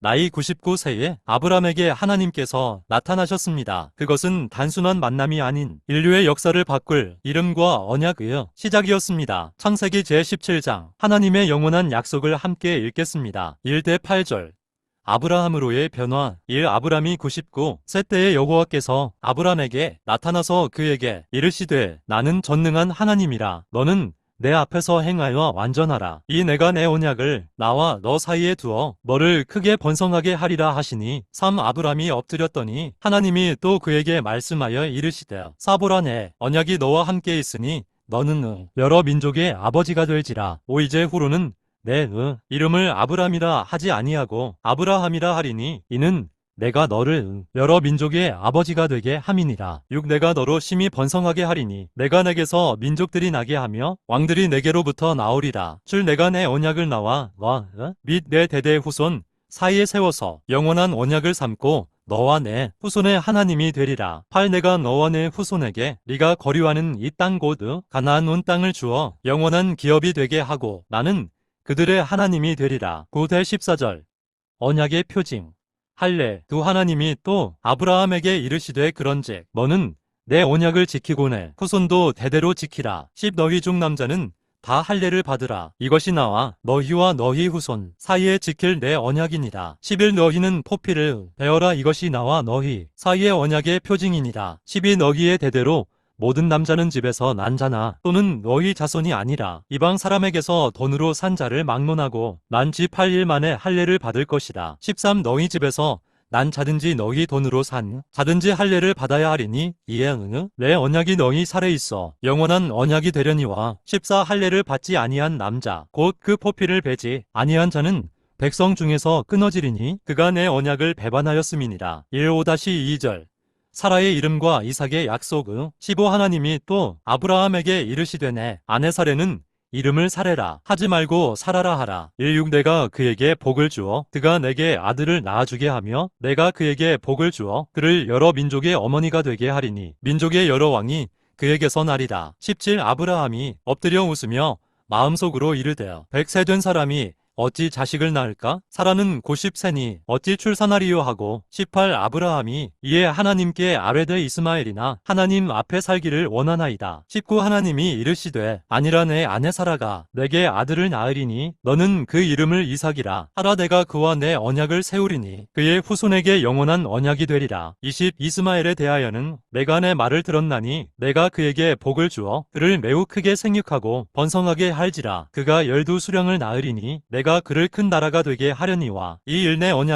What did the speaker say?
나이 99세에 아브람에게 하나님께서 나타나셨습니다. 그것은 단순한 만남이 아닌 인류의 역사를 바꿀 이름과 언약의 시작이었습니다. 창세기 제17장 하나님의 영원한 약속을 함께 읽겠습니다. 1대 8절 아브라함으로의 변화 1 아브람이 99세 때의 여호와께서 아브람에게 나타나서 그에게 이르시되 나는 전능한 하나님이라 너는 내 앞에서 행하여 완전하라. 이 내가 내 언약을 나와 너 사이에 두어 너를 크게 번성하게 하리라 하시니 3 아브람이 엎드렸더니 하나님이 또 그에게 말씀하여 이르시되 사보라 내 언약이 너와 함께 있으니 너는 여러 민족의 아버지가 될지라. 오 이제 후로는 내 의, 이름을 아브람이라 하지 아니하고 아브라함이라 하리니 이는 내가 너를 여러 민족의 아버지가 되게 함이니라. 6 내가 너로 심히 번성하게 하리니 내가 내게서 민족들이 나게 하며 왕들이 내게로부터 나오리라. 줄 내가 내 언약을 나와 와및 내 대대 후손 사이에 세워서 영원한 언약을 삼고 너와 내 후손의 하나님이 되리라. 8 내가 너와 내 후손에게 네가 거류하는 이 땅 곧 가나안 온 땅을 주어 영원한 기업이 되게 하고 나는 그들의 하나님이 되리라. 9대 14절 언약의 표징 할례 두 하나님이 또 아브라함에게 이르시되 그런즉 너는 내 언약을 지키고 내 후손도 대대로 지키라. 10 너희 중 남자는 다 할례를 받으라. 이것이 나와 너희와 너희 후손 사이에 지킬 내 언약이니라. 11 너희는 포피를 베어라. 이것이 나와 너희 사이의 언약의 표징이니라. 12 너희의 대대로 모든 남자는 집에서 난 자나 또는 너희 자손이 아니라 이방 사람에게서 돈으로 산 자를 막론하고 난지 8일 만에 할례를 받을 것이다. 13 너희 집에서 난 자든지 너희 돈으로 산 자든지 할례를 받아야 하리니 이에 응응. 내 언약이 너희 살에 있어 영원한 언약이 되려니와 14 할례를 받지 아니한 남자 곧 그 포피를 베지 아니한 자는 백성 중에서 끊어지리니 그가 내 언약을 배반하였음이니라. 1-5-2절 사라의 이름과 이삭의 약속은 15 하나님이 또 아브라함에게 이르시되네 아내 사례는 이름을 사래라. 하지 말고 살아라 하라. 16 내가 그에게 복을 주어 그가 내게 아들을 낳아주게 하며 내가 그에게 복을 주어 그를 여러 민족의 어머니가 되게 하리니 민족의 여러 왕이 그에게서 나리라. 17 아브라함이 엎드려 웃으며 마음속으로 이르되 백세 된 사람이 어찌 자식을 낳을까? 사라는 고십세니 어찌 출산하리요 하고 18 아브라함이 이에 하나님께 아뢰되 이스마엘이나 하나님 앞에 살기를 원하나이다. 19 하나님이 이르시되 아니라 내 아내 사라가 내게 아들을 낳으리니 너는 그 이름을 이삭이라 하라 내가 그와 내 언약을 세우리니 그의 후손에게 영원한 언약이 되리라. 20 이스마엘에 대하여는 내가 내 말을 들었나니 내가 그에게 복을 주어 그를 매우 크게 생육하고 번성하게 할지라 그가 열두 수령을 낳으리니 내가 그를 큰 나라가 되게 하려니와 이 일 내 언약